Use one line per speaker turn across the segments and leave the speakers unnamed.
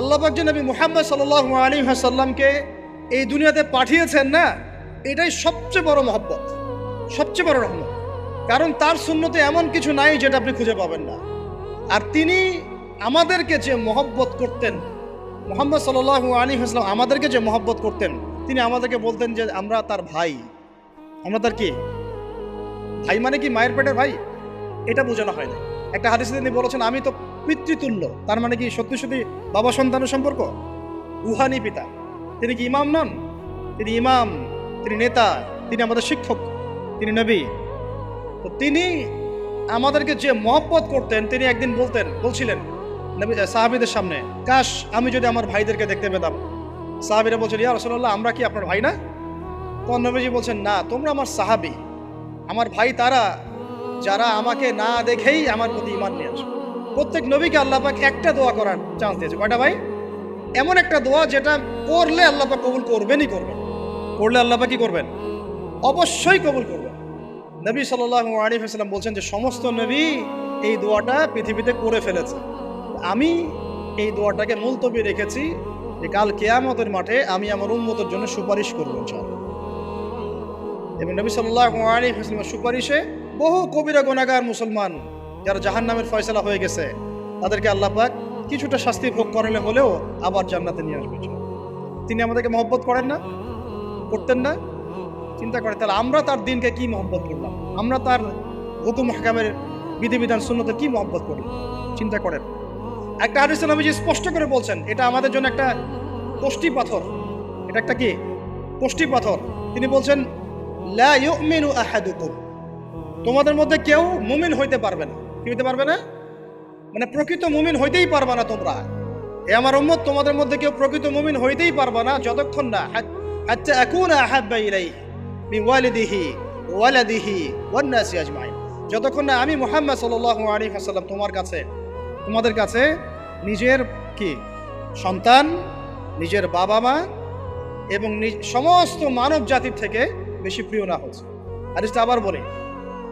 আল্লাহবাক যে নবী মুহাম্মদ সাল্লাহ আলী সাল্লামকে এই দুনিয়াতে পাঠিয়েছেন না, এটাই সবচেয়ে বড় মহব্বত, সবচেয়ে বড় রহমত। কারণ তার শূন্যতে এমন কিছু নাই যেটা আপনি খুঁজে পাবেন না। আর তিনি আমাদেরকে যে মহব্বত করতেন, মোহাম্মদ সাল্লাহ আলী হাসলাম আমাদেরকে যে মহব্বত করতেন, তিনি আমাদেরকে বলতেন যে আমরা তার ভাই। আমরা তার কি? ভাই মানে কি মায়ের পেটের ভাই? এটা বোঝানো হয় না। একটা হাদিসে তিনি বলেছেন, আমি তো পিতৃতুল্য। তার মানে কি সত্যি সত্যি বাবা সন্তানের সম্পর্ক? উহানি পিতা। তিনি কি ইমাম নন? তিনি ইমাম, তিনি নেতা, তিনি আমাদের শিক্ষক, তিনি নবী। তো তিনি আমাদেরকে যে মহব্বত করতেন, তিনি একদিন বলতেন, বলছিলেন, নবী সাহাবিদের সামনে, কাশ, আমি যদি আমার ভাইদেরকে দেখতে পেতাম। সাহাবিরা বলছেন, ইয়া রসল্লাহ আমরা কি আপনার ভাই না? তখন নবীজি বলছেন, না, তোমরা আমার সাহাবি। আমার ভাই তারা যারা আমাকে না দেখেই আমার প্রতি ইমান নিয়ে আসবে। প্রত্যেক নবীকে আল্লাহ পাক একটা দোয়া করার চান্স দিয়েছে। কয়টা ভাই? এমন একটা দোয়া যেটা করলে আল্লাহ পাক কবুল করবেনই করবেন। করলে আল্লাহ পাক কি করবেন? অবশ্যই কবুল করবেন। নবী সাল্লাহ আলিফাল্লাম বলছেন যে, সমস্ত নবী এই দোয়াটা পৃথিবীতে করে ফেলেছে। আমি এই দোয়াটাকে মুলতবি রেখেছি যে, কাল কেয়ামতের মাঠে আমি আমার উন্মতের জন্য সুপারিশ করব ইনশাআল্লাহ। এবং নবী সাল্লাহ আলিফাল্লামের সুপারিশে বহু কবিরা গোনাগার মুসলমান যারা জাহান নামের ফয়সলা হয়ে গেছে, তাদেরকে আল্লাহ পাক কিছুটা শাস্তি ভোগ করালে হলেও আবার জান্নাতে নিয়ে আসবে তিনি আমাদেরকে মহব্বত করেন না, করতেন না। চিন্তা করে তাহলে আমরা তার দিনকে কি মহব্বত করলাম? আমরা তার হুকুম হাকামের বিধিবিধান শূন্যতে কি মহব্বত করি? চিন্তা করেন। একটা হাদিস নবীজি স্পষ্ট করে বলছেন, এটা আমাদের জন্য একটা কষ্টি পাথর। এটা একটা কি? কষ্টি পাথর। তিনি বলছেন, লা ইউমিনু আহাদুকুম। তোমাদের মধ্যে কেউ মুমিন হইতে পারবে না। কি হইতে পারবে না? মানে প্রকৃত মুমিন হইতেই পারবে না তোমরা। এ আমার উম্মত, তোমাদের মধ্যে কেউ প্রকৃত মুমিন হইতেই পারবে না, যতক্ষণ না। আচ্ছা আকুনা আহাব্বা ইলাইহি মিন ওয়ালিদিহি ওয়ালাদিহি ওয়ান নাসি আজমাইন। যতক্ষণ না আমি মুহাম্মদ সাল্লাল্লাহু আলাইহি ওয়াসাল্লাম তোমার কাছে, তোমাদের কাছে নিজের কি? সন্তান, নিজের বাবা মা এবং সমস্ত মানব জাতির থেকে বেশি প্রিয় না হচ্ছে। হাদিসটা আবার বলি।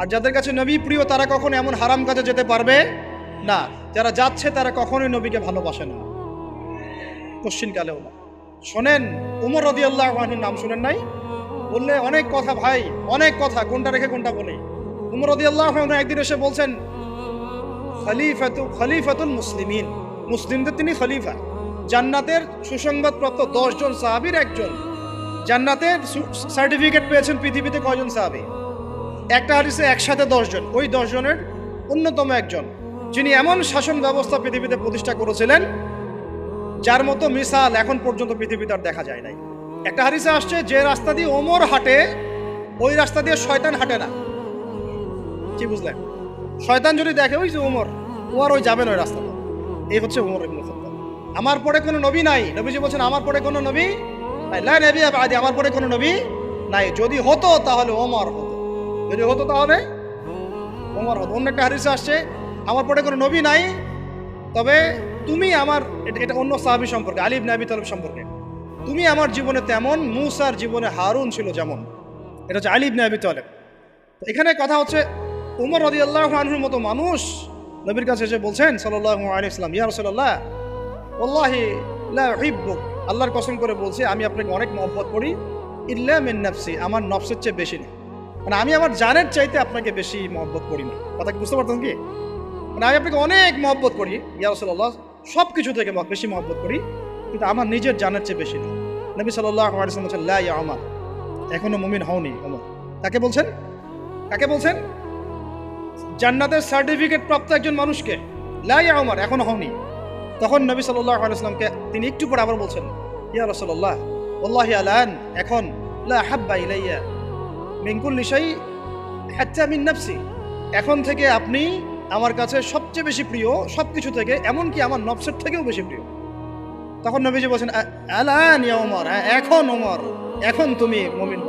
আর যাদের কাছে নবী প্রিয়, তারা কখনো এমন হারাম কাজে যেতে পারবে? না, যারা যাচ্ছে, তারা কখনোই নবীকে ভালোবাসে না। কোশ্চিনকালেও না। শোনেন, উমর রদি আল্লাহ নাম শুনেন নাই? বললে অনেক কথা ভাই, অনেক কথা, কোনটা রেখে কোনটা বলি। উমর রদি আল্লাহ একদিন এসে বলছেন, খলিফাতু, খলিফাতুল মুসলিমিন। মুসলিমদের তিনি খলিফা। জান্নাতের সুসংবাদপ্রাপ্ত দশজন সাহাবির একজন। জান্নাতের সার্টিফিকেট পেয়েছেন পৃথিবীতে কয়জন সাহাবি? একটা হাদিসে একসাথে দশজন। ওই দশজনের অন্যতম একজন, যিনি এমন শাসন ব্যবস্থা পৃথিবীতে প্রতিষ্ঠা করেছিলেন, যার মতো মিসাল এখন পর্যন্ত পৃথিবীতে আর দেখা যায় নাই। একটা হাদিসে আসছে, যে রাস্তা দিয়ে ওমর হাঁটে, ওই রাস্তা দিয়ে শয়তান হাঁটে না। কি বুঝলেন? শয়তান যদি দেখে, ওই যে ওমর, ও আর ওই যাবেন ওই রাস্তাটা এই হচ্ছে ওমর ইবনে খাত্তাব। আমার পরে কোনো নবী নাই। নবীজি বলছেন, আমার পরে কোনো নবী নাই। লা নবী আদি আমার পরে কোনো নবী নাই। যদি হতো, তাহলে ওমর হতো। যদি হতো তাহলে? ওমর হতো অন্য একটা হাদিসে আসছে, আমার পরে কোনো নবী নাই, তবে তুমি আমার, এটা- অন্য সাহাবি সম্পর্কে আলিব নাবি তলব সম্পর্কে, তুমি আমার জীবনে তেমন, মুসার জীবনে হারুন ছিল যেমন, এটা হচ্ছে আলিব নাবি তলেব। এখানে কথা হচ্ছে, উমর রদি আল্লাহ আনহুর মতো মানুষ, নবীর কাছে এসে বলছেন সাল্লাহ আলী ইসলাম ইয়া রসল্লাহ হিব্বুক আল্লাহর কসম করে বলছি, আমি আপনাকে অনেক মহব্বত করি, ইল্লা মিন নাফসি, আমার নফসের চেয়ে বেশি না মানে আমি আমার জানের চাইতে আপনাকে বেশি মহব্বত করি না। কথা বুঝতে পারতেন কি? মানে আমি আপনাকে অনেক মহব্বত করি ইয়ারসল্লাহ সব কিছু থেকে বেশি মহব্বত করি, কিন্তু আমার নিজের জানের চেয়ে বেশি না। নবী লা ইয়া আমার এখনও মুমিন হওনি ওমর কাকে বলছেন? কাকে বলছেন? জান্নাতের সার্টিফিকেট প্রাপ্ত একজন মানুষকে। লাই আমার এখনও হওনি। তখন নবী আলাইসলামকে তিনি একটু পরে আবার বলছেন, ইয়া রসল্লাহ আল্লাহ আলান, এখন লা হাব্বা ইলাইয়া। মিঙ্কুল নিশাই হাচ্চা মিন নাফসি। এখন থেকে আপনি আমার কাছে সবচেয়ে বেশি প্রিয় সব কিছু থেকে, এমনকি আমার নফসের থেকেও বেশি প্রিয়। তখন নবীজি বলছেন, "আ- আলান ওমর হ্যাঁ এখন ওমর এখন তুমি মমিন